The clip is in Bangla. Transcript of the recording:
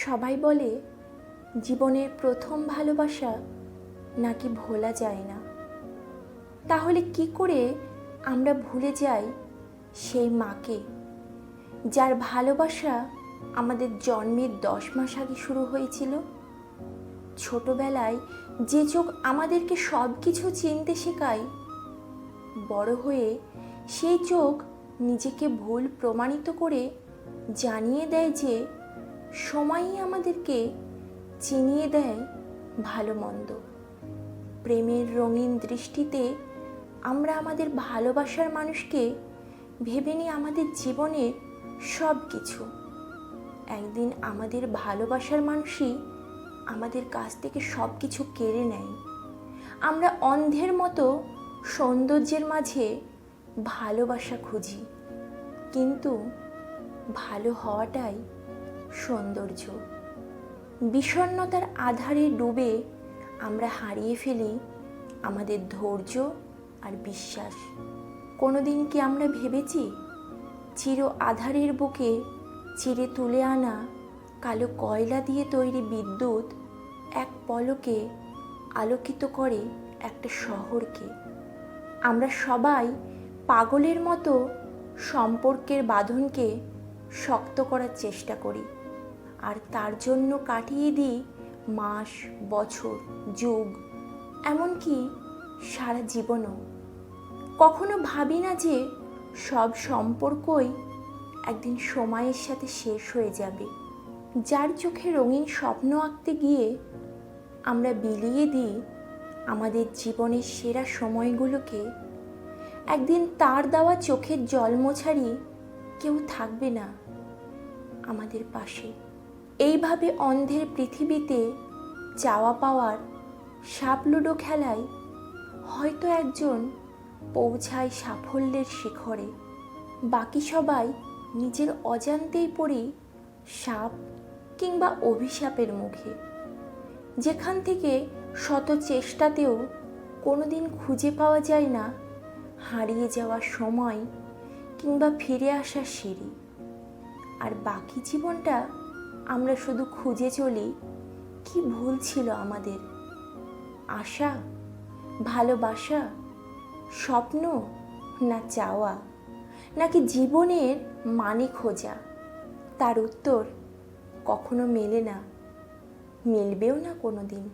সবাই বলে, জীবনের প্রথম ভালোবাসা নাকি ভোলা যায় না। তাহলে কি করে আমরা ভুলে যাই সেই মাকে, যার ভালোবাসা আমাদের জন্মের দশ মাস আগে শুরু হয়েছিল? ছোটবেলায় যে চোখ আমাদেরকে সব কিছু চিনতে শেখায়, বড় হয়ে সেই চোখ নিজেকে ভুল প্রমাণিত করে জানিয়ে দেয় যে সময়ই আমাদেরকে চিনিয়ে দেয় ভালো মন্দ। প্রেমের রঙিন দৃষ্টিতে আমরা আমাদের ভালোবাসার মানুষকে ভেবে নিই আমাদের জীবনের সব কিছু একদিন আমাদের ভালোবাসার মানুষই আমাদের কাছ থেকে সব কিছু কেড়ে নেয়। আমরা অন্ধের মতো সৌন্দর্যের মাঝে ভালোবাসা খুঁজি, কিন্তু ভালো হওয়াটাই সৌন্দর্য। বিষণ্ণতার আধারে ডুবে আমরা হারিয়ে ফেলি আমাদের ধৈর্য আর বিশ্বাস। কোনোদিন কি আমরা ভেবেছি চির আধারের বুকে চিরে তুলে আনা কালো কয়লা দিয়ে তৈরি বিদ্যুৎ এক পলকে আলোকিত করে একটা শহরকে? আমরা সবাই পাগলের মতো সম্পর্কের বাঁধনকে শক্ত করার চেষ্টা করি। আর তার জন্য কাটিয়ে দিই মাস, বছর, যুগ, এমনকি সারা জীবনও। কখনো ভাবি না যে সব সম্পর্কই একদিন সময়ের সাথে শেষ হয়ে যাবে। যার চোখে রঙিন স্বপ্ন আঁকতে গিয়ে আমরা বিলিয়ে দিই আমাদের জীবনের সেরা সময়গুলোকে। একদিন তার দেওয়া চোখের জল মোছারি কেউ থাকবে না আমাদের পাশে। এইভাবে অন্ধের পৃথিবীতে চাওয়া পাওয়ার সাপ লুডো খেলায় হয়তো একজন পৌঁছায় সাফল্যের শিখরে। বাকি সবাই নিজের অজান্তেই পড়ি সাপ কিংবা অভিশাপের মুখে। যেখান থেকে শত চেষ্টাতেও কোনোদিন খুঁজে পাওয়া যায় না হারিয়ে যাওয়া সময় কিংবা ফিরে আসার সিঁড়ি। আর বাকি জীবনটা আমরা শুধু খুঁজে চলি, কি ভুল ছিল আমাদের? আশা, ভালোবাসা, স্বপ্ন, না চাওয়া? নাকি জীবনের মানে খোঁজা? তার উত্তর কখনো মেলে না, মিলবেও না কোনো দিন